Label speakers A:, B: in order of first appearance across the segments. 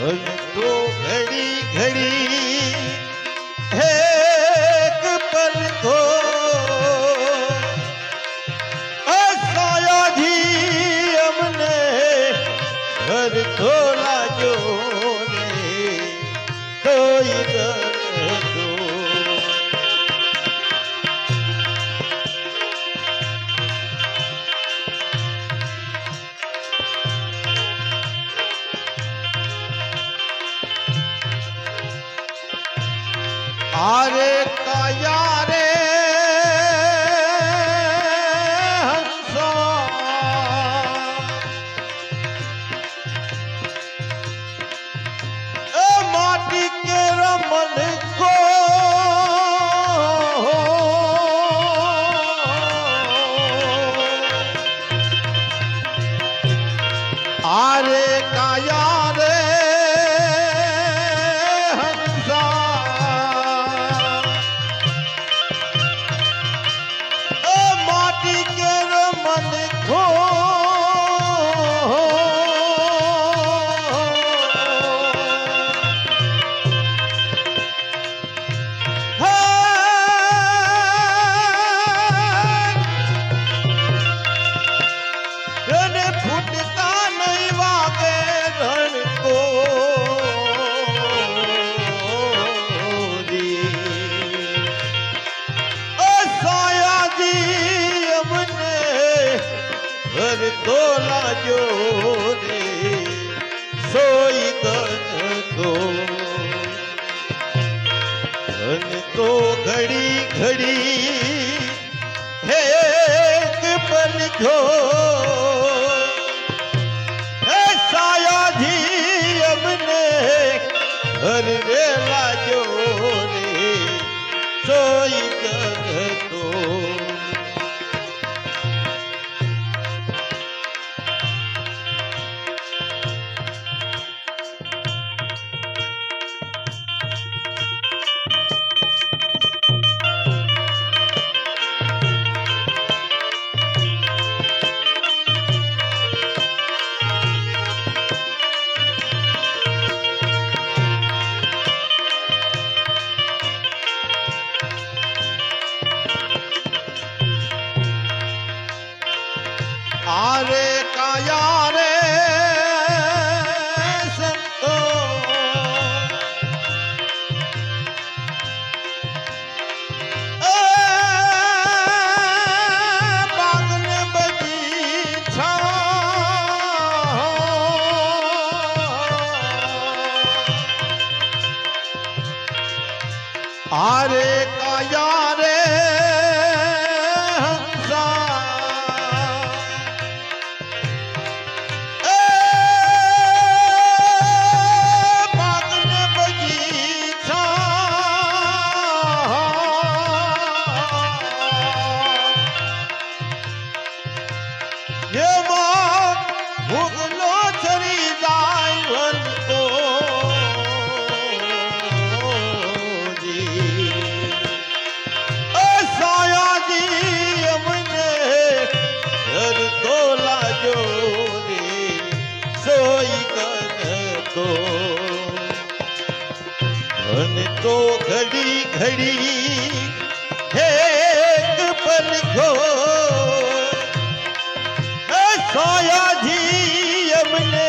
A: ઘડી ઘડી. আরে কায়া ડર તો કરી એક પન ખો સાયાજી અમને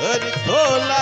A: હર ખોલા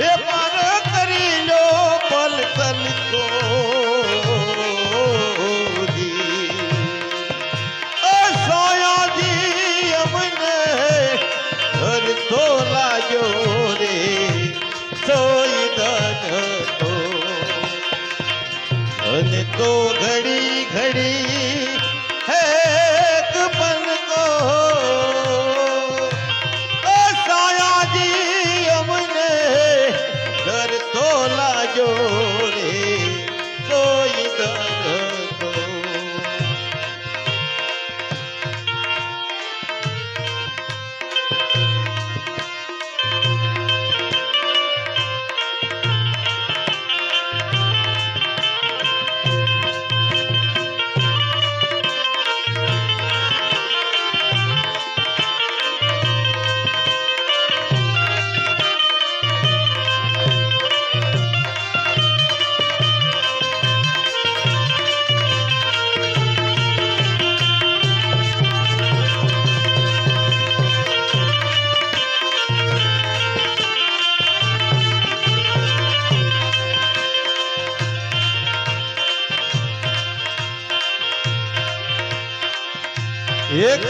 A: এ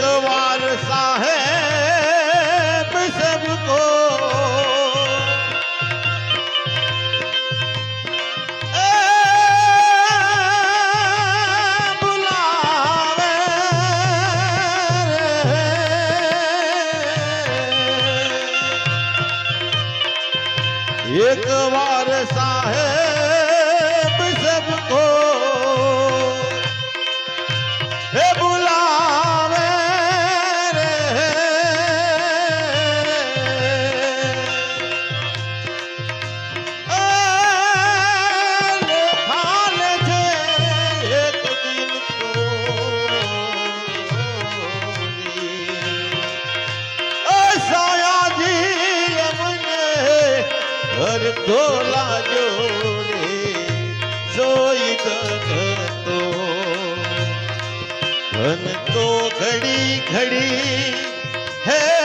A: एक बार साहेब सबको ए, बुलावे रे। एक बार ઘર ધોલા રે જોઈ દગતો ધન તો ઘડી ઘડી હેક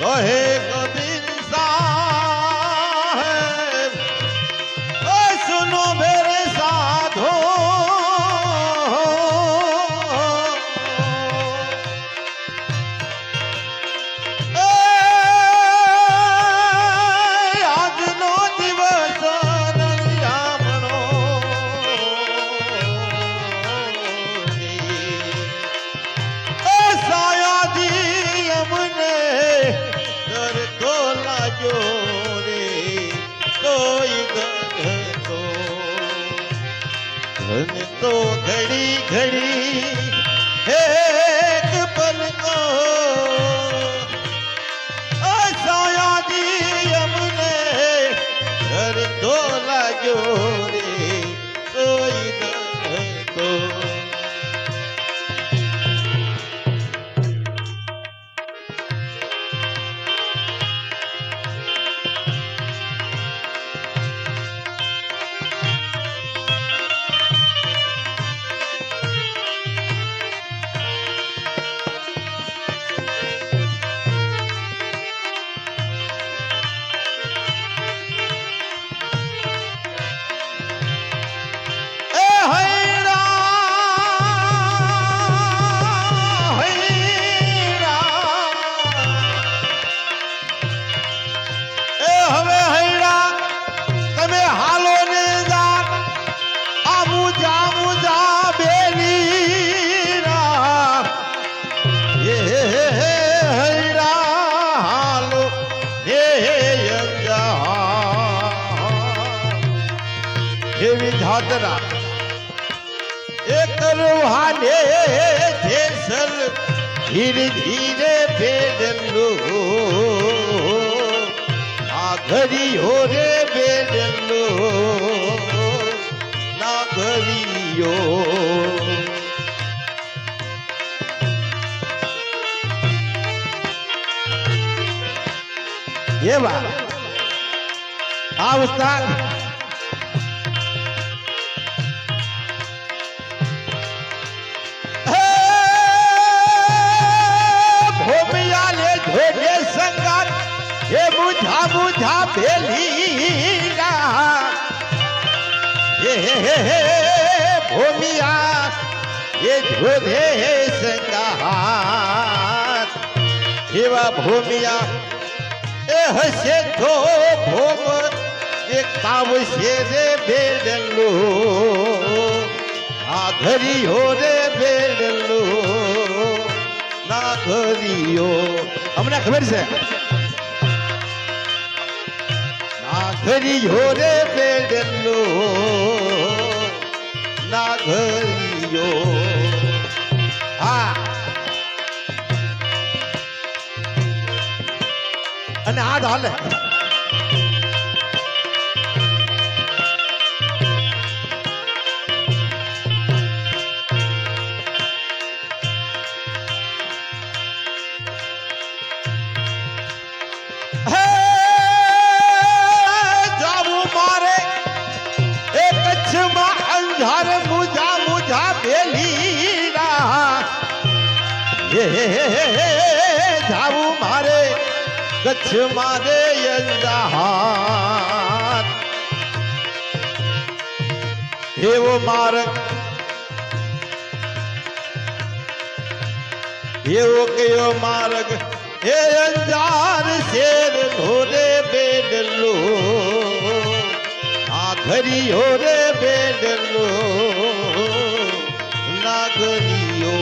A: কহে ધાતરા એ કરવાને જેસલ ધીરે ધીરે બેડલો. આ ઘડીઓ રે બેડલો. ના ઘડીઓ. એવા. આ ઉસ્તાદ બુધા બુધા ભેલીરા હે હે હે ભોમિયા, એ ધોધે સંગાત એવા ભોમિયા, એ હશે તો ભોમ એક છે રે બેડલો આ ઘરીઓ રે બેડલો ના ઘરીઓ અમને ખબર છે? ના નાગરિયો પેડલો નાગરિયો હા. અને આ હાલે. કચ્છમાં રે અંધાર એવો માર્ગ, એવો કયો માર્ગ, એ અંજાર શેર ઢોરે બેડલો. આખરીઓ રે બેડલો નાગરીઓ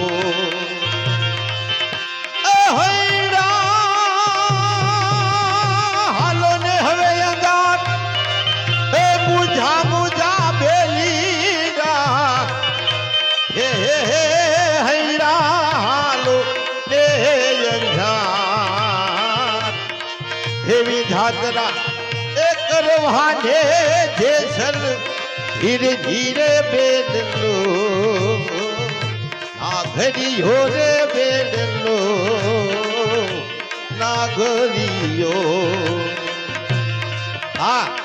A: વિધાતરા એ કરવાને જેસર ધીરે ધીરે બેડલો નાગરીઓ રે બેડલો નાગરીઓ હે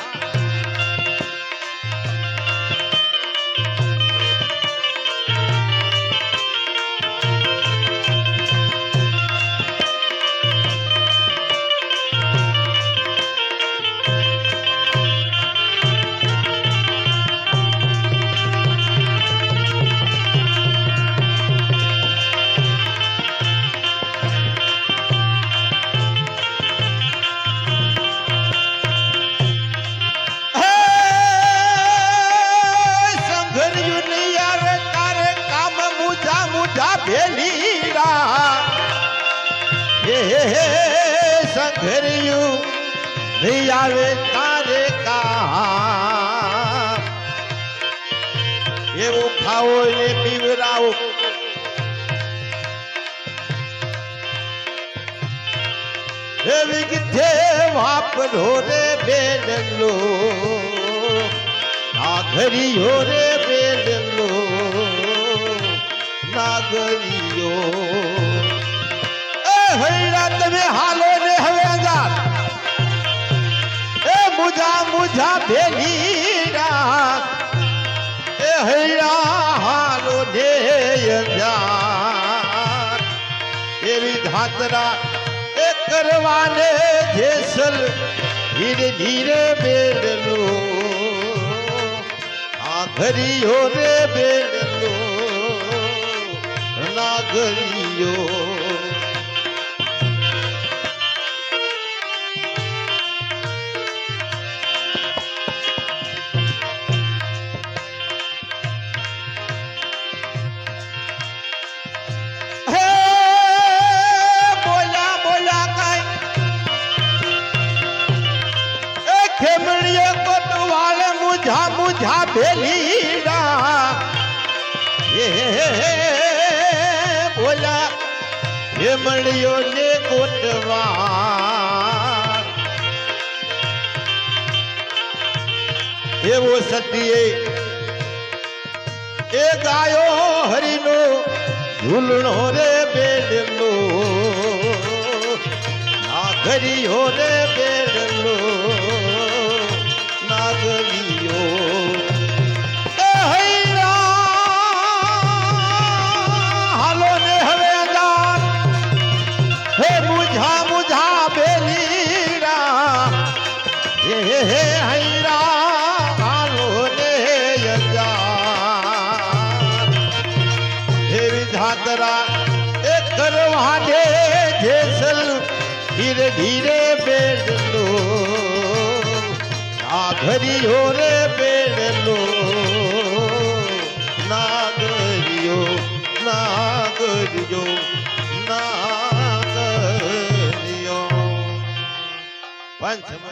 A: કિથે વાપરો રે બેડલો નાગરીઓ રે બેડલો નાગરીઓ. એ હૈડા તમે હાલો રે હવે અંગાર. એ મુજા મુજા ભેલી એ હૈરા, હાલો ને અંગાર. એવી ધાતરા કરવાને જેસલ ધીરે ધીરે બેડલો. આઘરીઓ રે બેડલો નાગરીઓ મુઝા ભેલીડા એ બોલા ખેમણીઓ ને કોટવા એવો સતીએ એ ગાયો હરિનો ઝૂલણો રે બેડલો નાગરીઓ રે બેડલો નાગરીઓ નાગરીઓ રે બેડલો નાગરિયો નાગરિયો નાગરિયો પંચમ